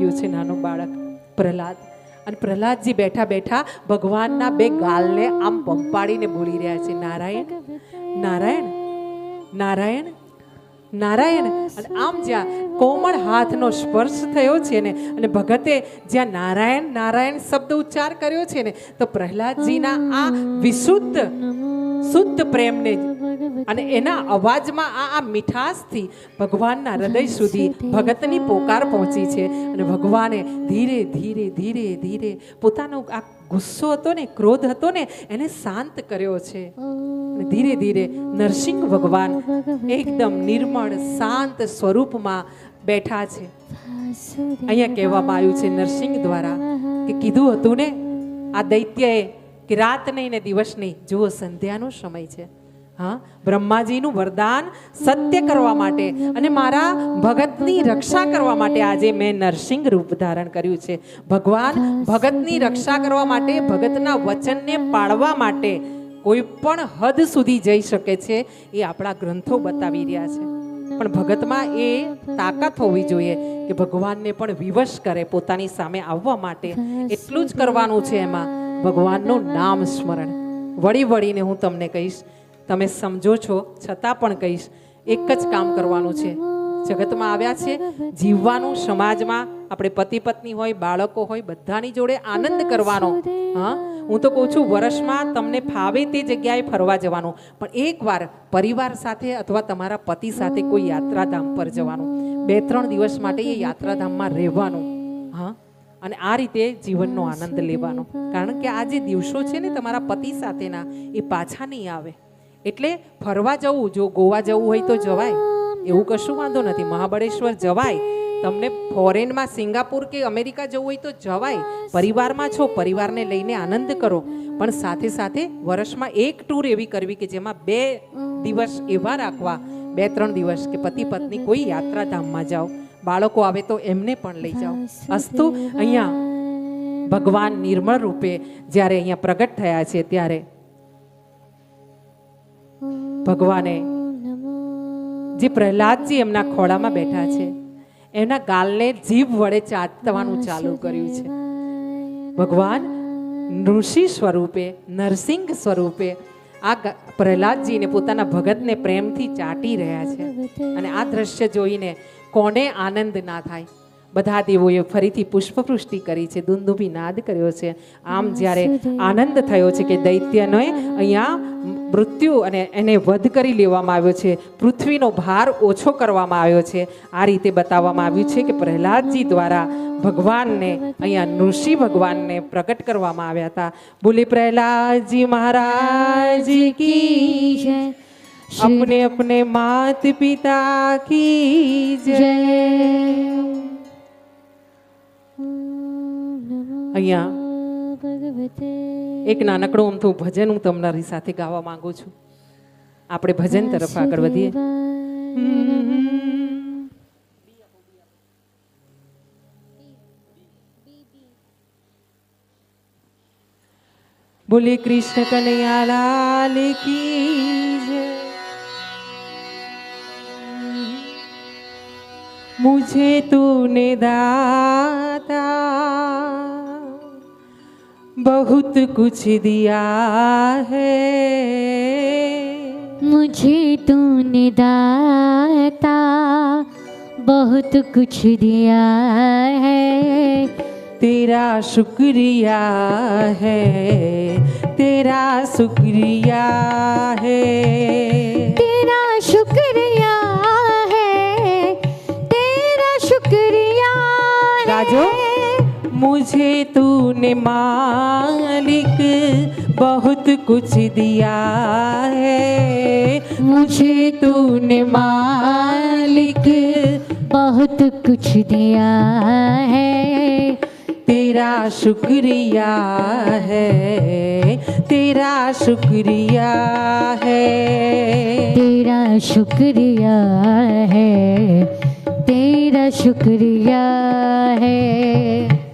ગયું છે નાનું બાળક પ્રહલાદ. અને પ્રહલાદજી બેઠા બેઠા ભગવાનના બે ગાલને આમ પંપાડીને બોલી રહ્યા છે, નારાયણ નારાયણ નારાયણ નારાયણ. અને આમ જ્યાં કોમળ હાથનો સ્પર્શ થયો છે ને, અને ભગતે જ્યાં નારાયણ નારાયણ શબ્દ ઉચ્ચાર કર્યો છે ને, તો પ્રહલાદજીના આ વિશુદ્ધ, શુદ્ધ પ્રેમને અને એના અવાજમાં આ આ મીઠાશથી ભગવાનના હૃદય સુધી ભગતની પોકાર પહોંચી છે. અને ભગવાને ધીરે ધીરે ધીરે ધીરે પોતાનો આ ગુસ્સો હતો ને ક્રોધ હતો ને એને શાંત કર્યો છે. અને ધીરે ધીરે નરસિંહ ભગવાન એકદમ નિર્મળ શાંત સ્વરૂપમાં બેઠા છે. અહીંયા કહેવામાં આવ્યું છે નરસિંહ દ્વારા કે કીધું હતું ને આ દૈત્યએ કે રાત નહીં ને દિવસ નહીં. જુઓ સંધ્યાનો સમય છે. હા? બ્રહ્માજીનું વરદાન સત્ય કરવા માટે અને મારા ભગતની રક્ષા કરવા માટે આજે મેં નરસિંહ રૂપ ધારણ કર્યું છે. ભગવાન ભગતની રક્ષા કરવા માટે, ભગતના વચનને પાળવા માટે કોઈ પણ હદ સુધી જઈ શકે છે એ આપણા ગ્રંથો બતાવી રહ્યા છે. પણ ભગતમાં એ તાકાત હોવી જોઈએ કે ભગવાનને પણ વિવશ કરે પોતાની સામે આવવા માટે. એટલું જ કરવાનું છે એમાં. ભગવાનનું નામ સ્મરણ. વળી વળીને હું તમને કહીશ તમે સમજો છો, છતાં પણ કહીશ, એક જ કામ કરવાનું છે. જગતમાં આવ્યા છે, જીવવાનું સમાજમાં આપણે પતિ પત્ની હોય, બાળકો હોય, બધાની જોડે આનંદ કરવાનો. હા, હું તો કહું છું, વર્ષમાં તમને ફાવે તે જગ્યાએ ફરવા જવાનું. પણ એકવાર પરિવાર સાથે અથવા તમારા પતિ સાથે કોઈ યાત્રાધામ પર જવાનું. બે, ત્રણ દિવસ માટે એ યાત્રાધામમાં રહેવાનું. હા, અને આ રીતે જીવનનો આનંદ લેવાનો. કારણ કે આ જે દિવસો છે ને તમારા પતિ સાથેના, એ પાછા નહીં આવે. એટલે ફરવા જવું, જો ગોવા જવું હોય તો જવાય. એવું કશું વાંધો નથી. મહાબળેશ્વર જવાય. તમને ફોરેનમાં સિંગાપુર કે અમેરિકા જવું હોય તો જવાય. પરિવારમાં છો, પરિવારને લઈને આનંદ કરો. પણ સાથે સાથે વર્ષમાં એક ટૂર એવી કરવી કે જેમાં બે દિવસ એવા રાખવા. બે, ત્રણ દિવસ કે પતિ, પત્ની કોઈ યાત્રાધામમાં જાઓ. બાળકો આવે તો એમને પણ લઈ જાઓ. અસ્તુ, અહીંયા ભગવાન નિર્મળ રૂપે જ્યારે અહીંયા પ્રગટ થયા છે ત્યારે ભગવાને, જે પ્રહલાદજી એમના ખોળામાં બેઠા છે, એમના ગાલને જીભ વડે ચાટવાનું ચાલુ કર્યું છે. ભગવાન ઋષિ સ્વરૂપે, નરસિંહ સ્વરૂપે આ પ્રહલાદજીને પોતાના ભગતને પ્રેમથી ચાટી રહ્યા છે. અને આ દ્રશ્ય જોઈને કોને આનંદ ના થાય? બધા દેવોએ ફરીથી પુષ્પવૃષ્ટિ કરી છે દુંદુભી નાદ કર્યો છે આમ જ્યારે આનંદ થયો છે કે દૈત્યને અહીંયા મૃત્યુ અને એને વધ કરી લેવામાં આવ્યો છે પૃથ્વીનો ભાર ઓછો કરવામાં આવ્યો છે આ રીતે બતાવવામાં આવ્યું છે કે પ્રહલાદજી દ્વારા ભગવાનને અહીંયા નૃષિ ભગવાનને પ્રગટ કરવામાં આવ્યા હતા બોલે પ્રહલાદજી મહારાજ કી જય अपने अपने मात પિતા કી જય અહીંયા એક નાનકડું અમથું ભજન હું તમારી સાથે ગાવા માંગુ છું આપણે ભજન તરફ આગળ વધીએ બોલે કૃષ્ણ કનૈયા લાલ કી જય मुझे तूने दाता बहुत कुछ दिया है मुझे तूने दाता बहुत कुछ दिया है तेरा शुक्रिया है तेरा शुक्रिया है तेरा शुक्रिया है तेरा शुक्रिया गाजो है मुझे तूने मालिक बहुत कुछ दिया है। मुझे तूने मालिक बहुत कुछ दिया है। तेरा शुक्रिया है, तेरा शुक्रिया है। तेरा शुक्रिया है, तेरा शुक्रिया है।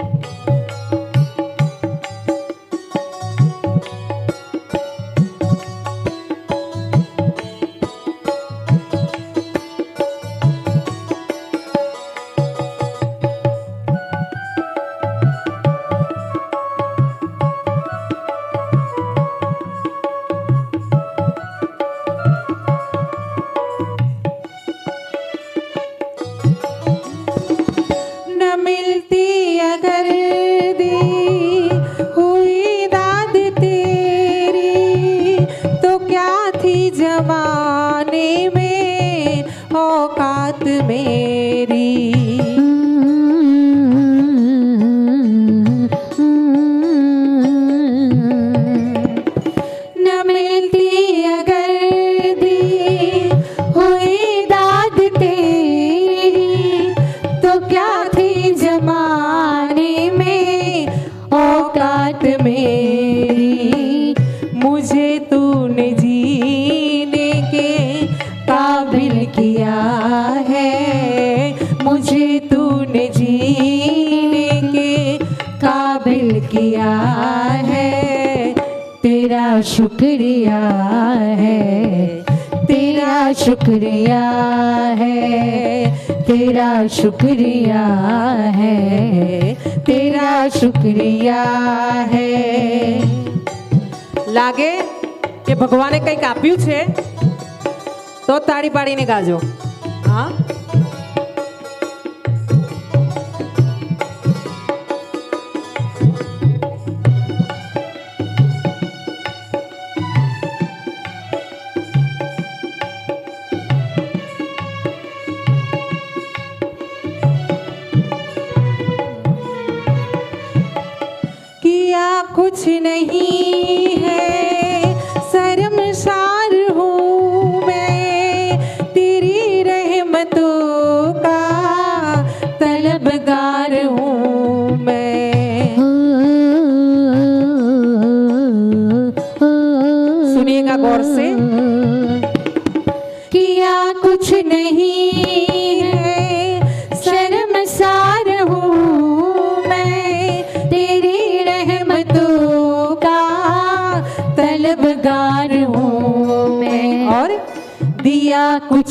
वे है तेरा शुक्रिया है तेरा शुक्रिया है तेरा शुक्रिया है લાગે કે ભગવાને કંઈક આપ્યું છે તો તાળી પાડીને ગાજો હા कुछ नहीं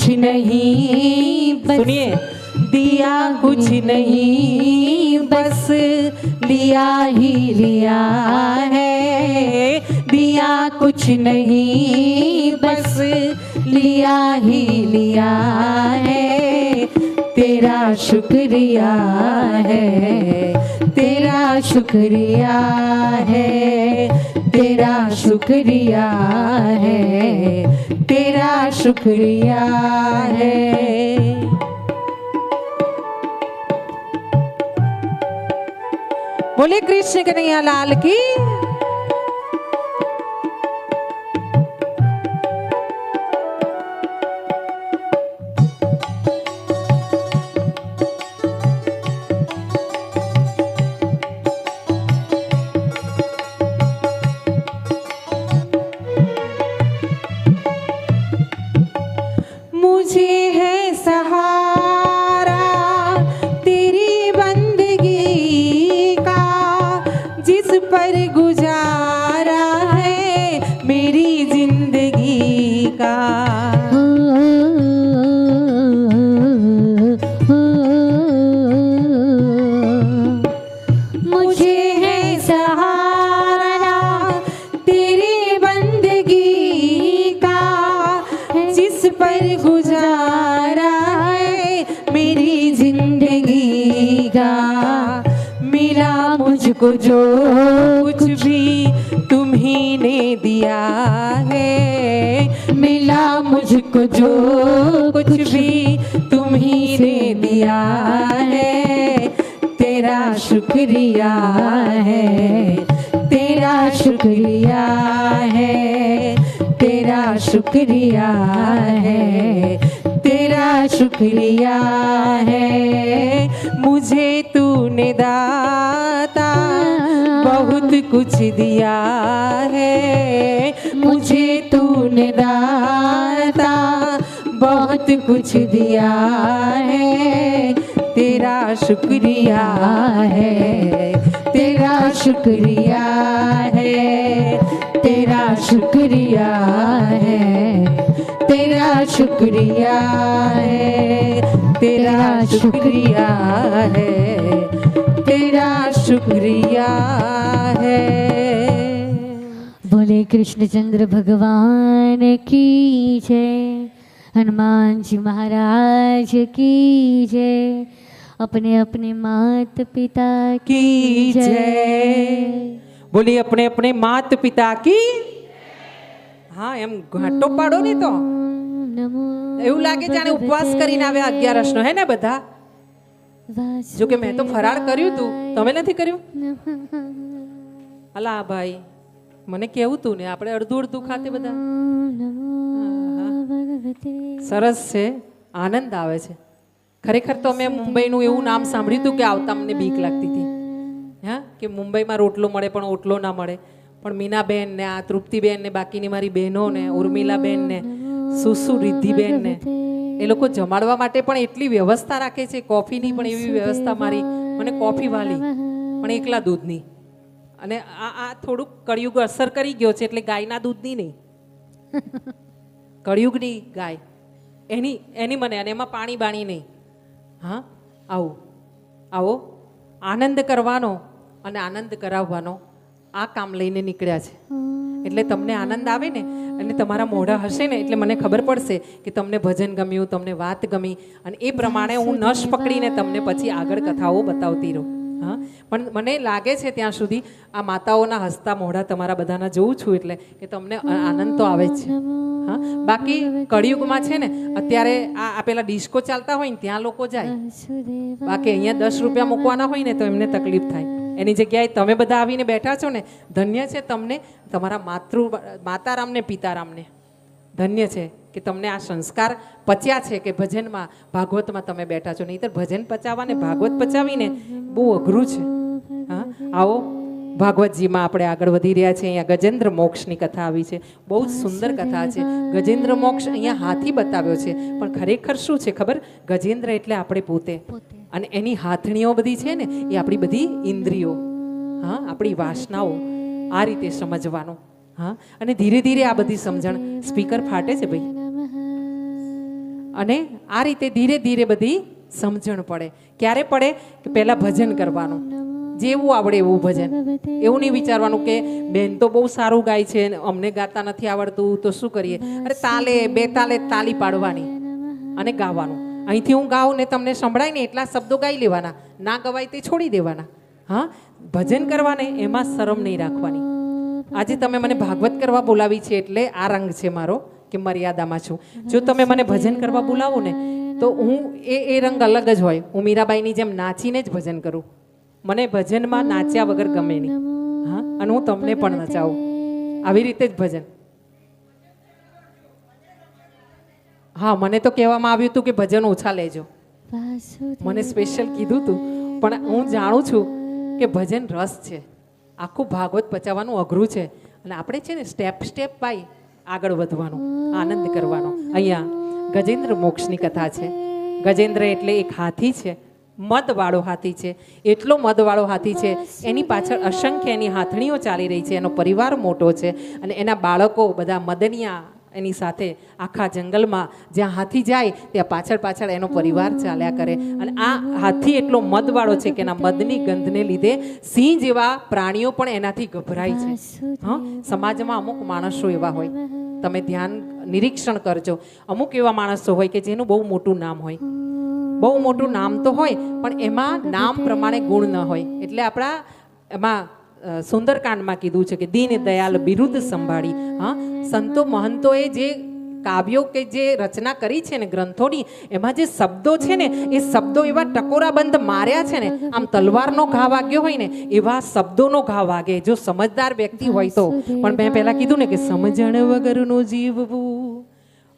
कुछ नहीं बस सुनिए। दिया कुछ नहीं बस लिया ही लिया है। दिया कुछ नहीं बस लिया ही लिया है। तेरा शुक्रिया है, तेरा शुक्रिया है, तेरा शुक्रिया है, तेरा शुक्रिया है। बोले कृष्ण कन्हैया लाल की। मुझको जो कुछ भी तुम्ही ने दिया है, मिला मुझको जो कुछ भी तुम्ही ने दिया है। तेरा शुक्रिया है, तेरा शुक्रिया है, तेरा शुक्रिया है। तेरा शुक्रिया है मुझे तूने दाता बहुत कुछ दिया है मुझे तूने दाता बहुत कुछ दिया है तेरा शुक्रिया है तेरा शुक्रिया है तेरा शुक्रिया है तेरा शुक्रिया है तेरा शुक्रिया है तेरा शुक्रिया है बोले कृष्णचंद्र भगवान की जय हनुमान जी महाराज की जय अपने अपने मात पिता की जय बोली अपने अपने मात पिता की हाँ एम घाटो पाड़ो नहीं तो એવું લાગે જાણે ઉપવાસ કરીને આવ્યા અગિયારસ નો હે ને બધા? જો કે મેં તો ફરાળ કર્યું તું. તમે નથી કર્યું? અલા ભાઈ મને કેવું તું ને? આપણે અડધું અડધું ખાતે બધા. સરસ છે. આનંદ આવે છે. ખરેખર તો મેં મુંબઈનું એવું નામ સાંભળ્યું હતું કે આવતા મને બીક લાગતી હતી. હા કે મુંબઈમાં રોટલો મળે પણ ઓટલો ના મળે. પણ મીનાબેન ને આ તૃપ્તિબેન ને બાકીની મારી બહેનો ને ઉર્મિલાબેન ને સુસુ રિદ્ધિબેન ને એ લોકો જમાડવા માટે પણ એટલી વ્યવસ્થા રાખે છે. કોફીની પણ એવી વ્યવસ્થા મારી. મને કોફી વાલી પણ એકલા દૂધની. અને આ આ થોડુંક કળિયુગ અસર કરી ગયો છે એટલે ગાયના દૂધની નહીં. કળિયુગની ગાય. એની એની મને અને એમાં પાણી બાણી નહીં. હા? આવો. આવો. આનંદ કરવાનો અને આનંદ કરાવવાનો આ કામ લઈને નીકળ્યા છે. એટલે તમને આનંદ આવે ને અને તમારા મોઢા હશે ને એટલે મને ખબર પડશે કે તમને ભજન ગમ્યું, તમને વાત ગમી અને એ પ્રમાણે હું નશ પકડીને તમને પછી આગળ કથાઓ બતાવતી રહું. હા? પણ મને લાગે છે ત્યાં સુધી આ માતાઓના હસતા મોઢા તમારા બધાના જોઉં છું એટલે કે તમને આનંદ તો આવે છે. હા? બાકી કળિયુગમાં છે ને, અત્યારે આ આપેલા ડિસ્કો ચાલતા હોય ને, ત્યાં લોકો જાય. બાકી અહીંયા દસ રૂપિયા મૂકવાના હોય ને તો એમને તકલીફ થાય. એની જગ્યાએ તમે બધા આવીને બેઠા છો ને, ધન્ય છે તમને તમારા માતૃ, માતારામને, પિતારામને. ધન્ય છે કે તમને આ સંસ્કાર પચ્યા છે કે ભજનમાં, ભાગવતમાં તમે બેઠા છો. નહીંતર ભજન પચાવવા ને ભાગવત પચાવીને બહુ અઘરું છે. હા, આવો, ભાગવતજીમાં આપણે આગળ વધી રહ્યા છીએ. અહીંયા ગજેન્દ્ર મોક્ષની કથા આવી છે. બહુ જ સુંદર કથા છે. ગજેન્દ્ર મોક્ષ અહીંયા હાથી બતાવ્યો છે. પણ ખરેખર શું છે ખબર? ગજેન્દ્ર એટલે આપણે પોતે. અને એની હાથણીઓ બધી છે ને, એ આપણી બધી ઇન્દ્રિયો. હા, આપણી વાસનાઓ આ રીતે સમજવાનું. હા, અને ધીરે ધીરે આ બધી સમજણ સ્પીકર ફાટે છે ભાઈ. અને આ રીતે ધીરે ધીરે બધી સમજણ પડે. ક્યારે પડે? કે પહેલાં ભજન કરવાનું. જેવું આવડે એવું ભજન. એવું નહીં વિચારવાનું કે, બેન તો બહુ સારું ગાય છે અમને ગાતા નથી આવડતું, તો શું કરીએ? અરે તાલે, બે તાલે તાલી પાડવાની અને ગાવાનું. અહીંથી હું ગાઉં ને તમને સંભળાય ને એટલા શબ્દો ગાઈ લેવાના. ના ગવાય તે છોડી દેવાના. હા? ભજન કરવાને એમાં શરમ નહીં રાખવાની. આજે તમે મને ભાગવત કરવા બોલાવી છે એટલે આ રંગ છે મારો, કે મર્યાદામાં છું. જો તમે મને ભજન કરવા બોલાવો ને, તો હું એ એ રંગ અલગ જ હોય. હું મીરાબાઈની જેમ નાચીને જ ભજન કરું. મને ભજનમાં નાચ્યા વગર ગમે નહીં. હા? અને હું તમને પણ નચાવું. આવી રીતે જ ભજન. હા મને તો કહેવામાં આવ્યું હતું કે ભજન ઓછા લેજો. મને સ્પેશિયલ કીધું હતું પણ હું જાણું છું કે ભજન રસ છે. આખું ભાગવત પચાવવાનું અઘરું છે. અને આપણે છે ને સ્ટેપ સ્ટેપ બાય આગળ વધવાનું આનંદ કરવાનો. અહીંયા ગજેન્દ્ર મોક્ષની કથા છે. ગજેન્દ્ર એટલે એક હાથી છે. મદવાળો હાથી છે. એટલો મદવાળો હાથી છે. એની પાછળ અસંખ્ય એની હાથણીઓ ચાલી રહી છે. એનો પરિવાર મોટો છે. અને એના બાળકો બધા મદનિયા એની સાથે આખા જંગલમાં જ્યાં હાથી જાય ત્યાં પાછળ પાછળ એનો પરિવાર ચાલ્યા કરે. અને આ હાથી એટલો મદવાળો છે કે એના મદની ગંધને લીધે સિંહ જેવા પ્રાણીઓ પણ એનાથી ગભરાય છે. હા સમાજમાં અમુક માણસો એવા હોય. તમે ધ્યાન નિરીક્ષણ કરજો. અમુક એવા માણસો હોય કે જેનું બહુ મોટું નામ હોય. બહુ મોટું નામ તો હોય પણ એમાં નામ પ્રમાણે ગુણ ન હોય. એટલે આપણા એમાં સુંદરકાંડમાં કીધું છે કે દીન દયાલ બિરુદ સંભાળી. હા સંતો મહંતોએ જે કાવ્યો કે જે રચના કરી છે ને ગ્રંથોની એમાં જે શબ્દો છે ને એ શબ્દો એવા ટકોરાબંધ માર્યા છે ને આમ તલવારનો ઘા વાગ્યો હોય ને એવા શબ્દોનો ઘા વાગે. જો સમજદાર વ્યક્તિ હોય તો. પણ મેં પહેલા કીધું ને કે સમજણ વગરનું જીવવું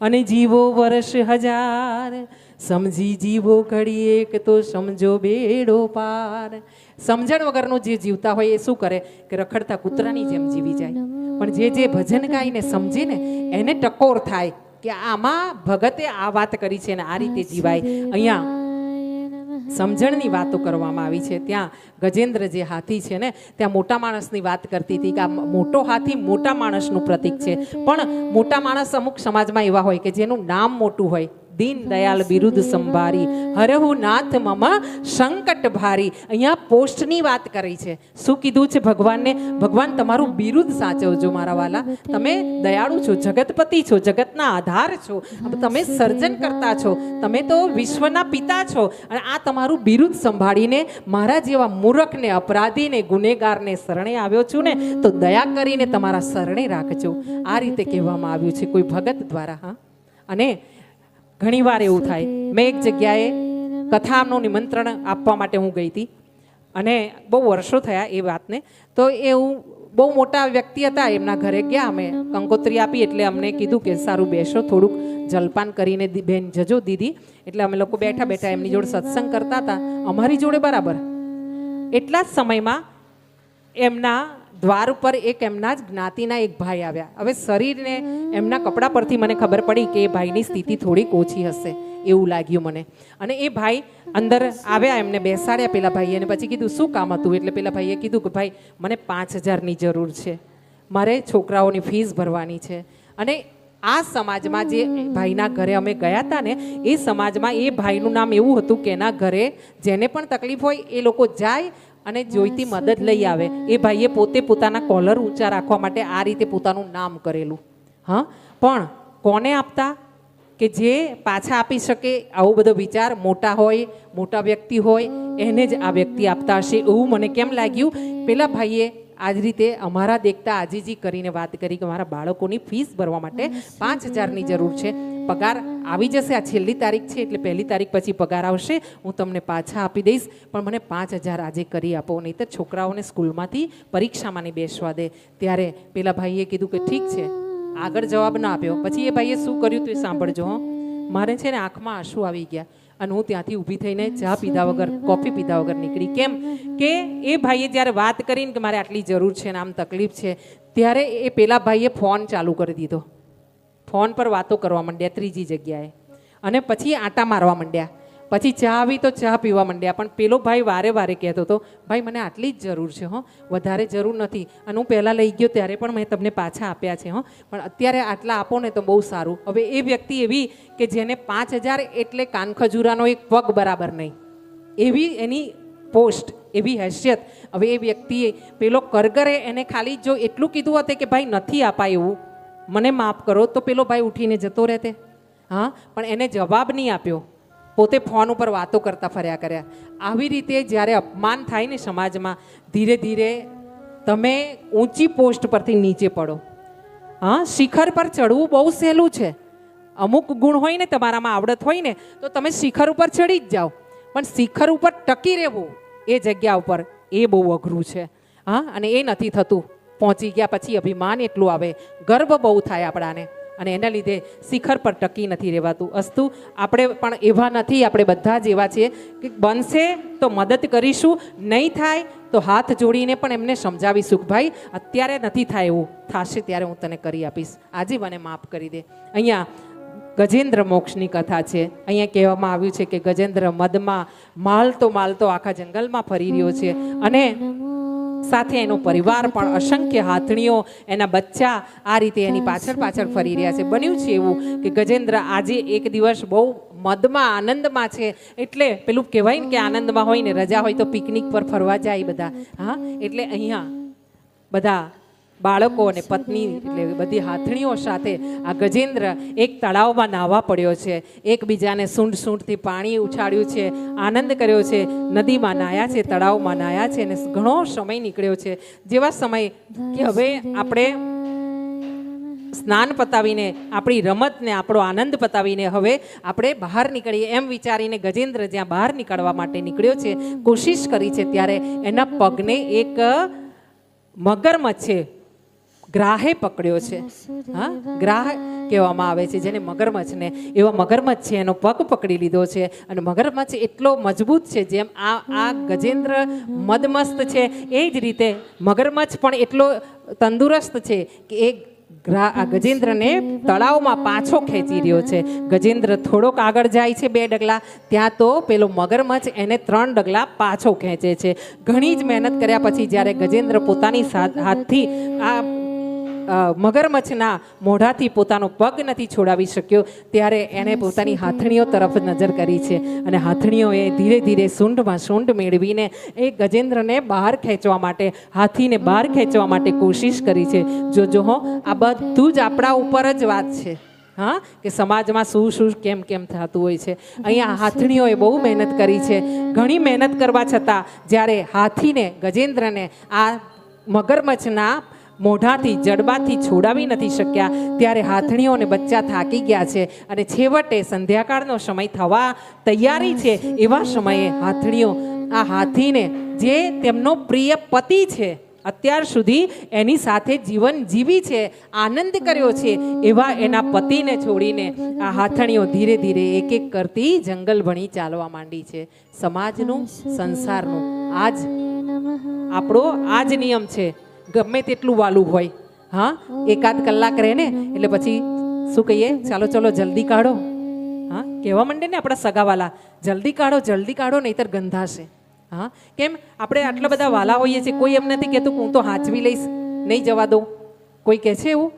અને જીવો વર્ષ હજાર સમજી જીવો ઘડી એક તો સમજો બેડો પાર. સમજણ વગરનું જે જીવતા હોય એ શું કરે? કે રખડતા કૂતરાની જેમ જીવી જાય. પણ જે જે ભજન ગાઈને સમજે ને એને ટકોર થાય કે આમાં ભગતે આ વાત કરી છે ને આ રીતે જીવાય. અહીંયા સમજણની વાતો કરવામાં આવી છે. ત્યાં ગજેન્દ્ર જે હાથી છે ને ત્યાં મોટા માણસની વાત કરતી હતી કે આ મોટો હાથી મોટા માણસનું પ્રતીક છે. પણ મોટા માણસ અમુક સમાજમાં એવા હોય કે જેનું નામ મોટું હોય. દીન દયાલ બિરુદ સંભારી. હરહુ નાથ મમ સંકટ ભારી. અહીંયા પોસ્ટની વાત કરી છે. શું કીધું છે ભગવાનને? ભગવાન તમારું બિરુદ સાચવજો મારા વાલા. તમે દયાળુ છો, જગતપતિ છો, જગતના આધાર છો. તમે સર્જન કરતા છો. તમે તો વિશ્વના પિતા છો. અને આ તમારું બિરુદ સંભાળીને મારા જેવા મૂરખને, અપરાધીને, ગુનેગારને શરણે આવ્યો છું ને, તો દયા કરીને તમારા શરણે રાખજો. આ રીતે કહેવામાં આવ્યું છે કોઈ ભગત દ્વારા, હા. અને ઘણીવાર એવું થાય. મેં એક જગ્યાએ કથાનું નિમંત્રણ આપવા માટે હું ગઈ હતી. અને બહુ વર્ષો થયા એ વાતને. તો એ હું બહુ મોટા વ્યક્તિ હતા એમના ઘરે ગયા. અમે કંકોત્રી આપી એટલે અમને કીધું કે સારું બેસો થોડુંક જલપાન કરીને બેન જજો દીદી. એટલે અમે લોકો બેઠા બેઠા એમની જોડે સત્સંગ કરતા હતા. અમારી જોડે બરાબર. એટલા જ સમયમાં એમના દ્વાર ઉપર એક એમના જ જ્ઞાતિના એક ભાઈ આવ્યા. હવે શરીરને એમના કપડા પરથી મને ખબર પડી કે એ ભાઈની સ્થિતિ થોડીક ઓછી હશે એવું લાગ્યું મને. અને એ ભાઈ અંદર આવ્યા, એમને બેસાડ્યા પેલા ભાઈએ અને પછી કીધું, શું કામ હતું? એટલે પેલા ભાઈએ કીધું કે, ભાઈ, મને પાંચ હજારની જરૂર છે. મારે છોકરાઓની ફીસ ભરવાની છે. અને આ સમાજમાં જે ભાઈના ઘરે અમે ગયા હતા ને, એ સમાજમાં એ ભાઈનું નામ એવું હતું કે એના ઘરે જેને પણ તકલીફ હોય એ લોકો જાય અને જોઈતી મદદ લઈ આવે. એ ભાઈએ પોતે પોતાના કોલર ઊંચા રાખવા માટે આ રીતે પોતાનું નામ કરેલું. હા? પણ કોને આપતા? કે જે પાછા આપી શકે, આવો બધો વિચાર મોટા હોય, મોટા વ્યક્તિ હોય, એને જ આ વ્યક્તિ આપતા હશે એવું મને કેમ લાગ્યું? પેલા ભાઈએ આ જ રીતે અમારા દેખતા આજીજી કરીને વાત કરી કે મારા બાળકોની ફીસ ભરવા માટે પાંચ હજારની જરૂર છે. પગાર આવી જશે આ છેલ્લી તારીખ છે એટલે પહેલી તારીખ પછી પગાર આવશે. હું તમને પાછા આપી દઈશ પણ મને પાંચ હજાર આજે કરી આપો નહીં તો છોકરાઓને સ્કૂલમાંથી પરીક્ષામાં નહીં બેસવા દે. ત્યારે પેલા ભાઈએ કીધું કે ઠીક છે આગળ જવાબ ના આપ્યો. પછી એ ભાઈએ શું કર્યું તો એ સાંભળજો હો. મારે છે ને આંખમાં આંસુ આવી ગયા. અને હું ત્યાંથી ઊભી થઈને ચા પીધા વગર કોફી પીધા વગર નીકળી. કેમ કે એ ભાઈએ જ્યારે વાત કરીને કે મારે આટલી જરૂર છે ને આમ તકલીફ છે ત્યારે એ પેલા ભાઈએ ફોન ચાલુ કરી દીધો. ફોન પર વાતો કરવા માંડ્યા ત્રીજી જગ્યાએ. અને પછી આટા મારવા માંડ્યા. પછી ચા આવી તો ચા પીવા માંડ્યા, પણ પેલો ભાઈ વારે વારે કહેતો હતો, ભાઈ, મને આટલી જ જરૂર છે, હો, વધારે જરૂર નથી. અને હું પહેલાં લઈ ગયો, ત્યારે પણ મેં તમને પાછા આપ્યા છે, હો. પણ અત્યારે આટલા આપો ને તો બહુ સારું. હવે એ વ્યક્તિ એવી કે જેને પાંચ હજાર એટલે કાનખજૂરાનો એક પગ બરાબર નહીં. એવી એની પોસ્ટ, એવી હેસિયત. હવે એ વ્યક્તિએ પેલો કરગરે એને ખાલી જો એટલું કીધું હતું કે, ભાઈ, નથી અપાય એવું. મને માફ કરો. તો પેલો ભાઈ ઉઠીને જતો રહેતે. હા, પણ એને જવાબ નહીં આપ્યો. પોતે ફોન ઉપર વાતો કરતા ફર્યા કર્યા. આવી રીતે જ્યારે અપમાન થાય ને સમાજમાં, ધીરે ધીરે તમે ઊંચી પોસ્ટ પરથી નીચે પડો. હા, શિખર પર ચડવું બહુ સહેલું છે. અમુક ગુણ હોય ને, તમારામાં આવડત હોય ને, તો તમે શિખર ઉપર ચડી જ જાઓ. પણ શિખર ઉપર ટકી રહેવું એ જગ્યા ઉપર એ બહુ અઘરું છે. હા, અને એ નથી થતું. પહોંચી ગયા પછી અભિમાન એટલું આવે. ગર્વ બહુ થાય આપણાને. અને એના લીધે શિખર પર ટકી નથી રહેવાતું. અસ્તુ, આપણે પણ એવા નથી, આપણે બધા જ એવા છીએ કે બનશે તો મદદ કરીશું, નહીં થાય તો હાથ જોડીને પણ એમને સમજાવીશું ભાઈ, અત્યારે નથી થાય એવું. થશે ત્યારે હું તને કરી આપીશ. આજે મને માફ કરી દે. અહીંયા ગજેન્દ્ર મોક્ષની કથા છે. અહીંયા કહેવામાં આવ્યું છે કે ગજેન્દ્ર મદમાં માલતો માલતો આખા જંગલમાં ફરી રહ્યો છે. અને સાથે એનો પરિવાર પણ અસંખ્ય હાથણીઓ, એના બચ્ચા આ રીતે એની પાછળ પાછળ ફરી રહ્યા છે. બન્યું છે એવું કે ગજેન્દ્ર આજે એક દિવસ બહુ મદમાં, આનંદમાં છે. એટલે પેલું કહેવાય ને કે આનંદમાં હોય ને રજા હોય તો પિકનિક પર ફરવા જાય બધા. હા, એટલે અહીંયા બધા બાળકો અને પત્ની એટલે બધી હાથણીઓ સાથે આ ગજેન્દ્ર એક તળાવમાં નાહવા પડ્યો છે. એકબીજાને સૂંઢ સૂંઢથી પાણી ઉછાળ્યું છે. આનંદ કર્યો છે. નદીમાં નાયા છે, તળાવમાં નાયા છે અને ઘણો સમય નીકળ્યો છે. જેવા સમય કે હવે આપણે સ્નાન પતાવીને, આપણી રમતને, આપણો આનંદ પતાવીને હવે આપણે બહાર નીકળીએ એમ વિચારીને ગજેન્દ્ર જ્યાં બહાર નીકળવા માટે નીકળ્યો છે, કોશિશ કરી છે ત્યારે એના પગને એક મગરમચ્છે ગ્રાહે પકડ્યો છે. હા, ગ્રાહ કહેવામાં આવે છે, જેને મગરમચ્છને એવો મગરમચ્છ છે, એનો પગ પકડી લીધો છે. અને મગરમચ્છ એટલો મજબૂત છે, જેમ આ આ ગજેન્દ્ર મદમસ્ત છે, એ જ રીતે મગરમચ્છ પણ એટલો તંદુરસ્ત છે કે એ ગ્રા, આ ગજેન્દ્રને તળાવમાં પાછો ખેંચી રહ્યો છે. ગજેન્દ્ર થોડોક આગળ જાય છે બે ડગલા, ત્યાં તો પેલો મગરમચ્છ એને ત્રણ ડગલા પાછો ખેંચે છે. ઘણી જ મહેનત કર્યા પછી જ્યારે ગજેન્દ્ર પોતાની હાથથી આ મગરમચ્છના મોઢાથી પોતાનો પગ નથી છોડાવી શક્યો ત્યારે એણે પોતાની હાથણીઓ તરફ નજર કરી છે. અને હાથણીઓએ ધીરે ધીરે સૂંઢમાં સૂંઢ મેળવીને એ ગજેન્દ્રને બહાર ખેંચવા માટે હાથીને બહાર ખેંચવા માટે કોશિશ કરી છે. જોજો હો આ બધું જ આપણા ઉપર જ વાત છે. હા કે સમાજમાં શું શું કેમ કેમ થતું હોય છે. અહીંયા હાથણીઓએ બહુ મહેનત કરી છે. ઘણી મહેનત કરવા છતાં જ્યારે હાથીને ગજેન્દ્રને આ મગરમચ્છના મોઢાથી, જડબાથી છોડાવી નથી શક્યા. ત્યારે હાથણીઓ અને બચ્ચા થાકી ગયા છે અને છેવટે સંધ્યાકાળનો સમય થવા તૈયારી છે. એવા સમયે હાથણીઓ, આ હાથીને જે તેમનો પ્રિય પતિ છે, અત્યાર સુધી એની સાથે જીવન જીવી છે, આનંદ કર્યો છે, એવા એના પતિને છોડીને આ હાથણીઓ ધીરે ધીરે એક એક કરતી જંગલ ભણી ચાલવા માંડી છે. સમાજનું, સંસારનું. આજ આપણો આ જ નિયમ છે. ગમે તેટલું વાલું હોય. હા, એકાદ કલાક રહે ને એટલે પછી શું કહીએ? ચાલો ચાલો, જલ્દી કાઢો. હા, કહેવા માંડે ને આપણા સગાવાલા, જલ્દી કાઢો જલ્દી કાઢો, નહીતર ગંધાશે. હા, કેમ? આપણે આટલા બધા વાલા હોઈએ છીએ, કોઈ એમ નથી કહેતું હું તો હાચવી લઈશ, નહીં જવા દઉં. કોઈ કહે છે એવું?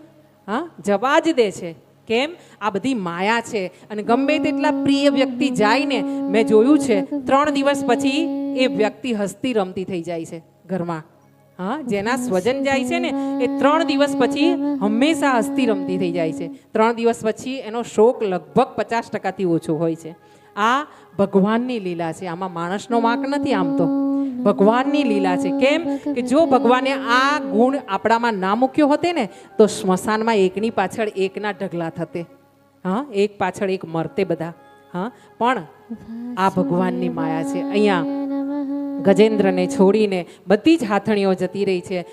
હા, જવા જ દે છે. કેમ? આ બધી માયા છે. અને ગમે તેટલા પ્રિય વ્યક્તિ જાય ને, મેં જોયું છે, ત્રણ દિવસ પછી એ વ્યક્તિ હસતી રમતી થઈ જાય છે ઘરમાં. હા, જેના સ્વજન જાય છે ને, એ ત્રણ દિવસ પછી હંમેશા હસ્તી રમતી થઈ જાય છે. ત્રણ દિવસ પછી એનો શોક લગભગ પચાસ ટકાથી ઓછો હોય છે. આ ભગવાનની લીલા છે. આમાં માણસનો વાંક નથી આમ તો. ભગવાનની લીલા છે. કેમ? કે જો ભગવાને આ ગુણ આપણામાં ના મૂક્યો હોતે ને, તો સ્મશાનમાં એકની પાછળ એકના ઢગલા થતે. હા, એક પાછળ એક મરતે બધા. હા, પણ આ ભગવાનની માયા છે. અહીંયા ગજેન્દ્રને છોડીને બધી જ હાથણીઓ જતી રહી છે.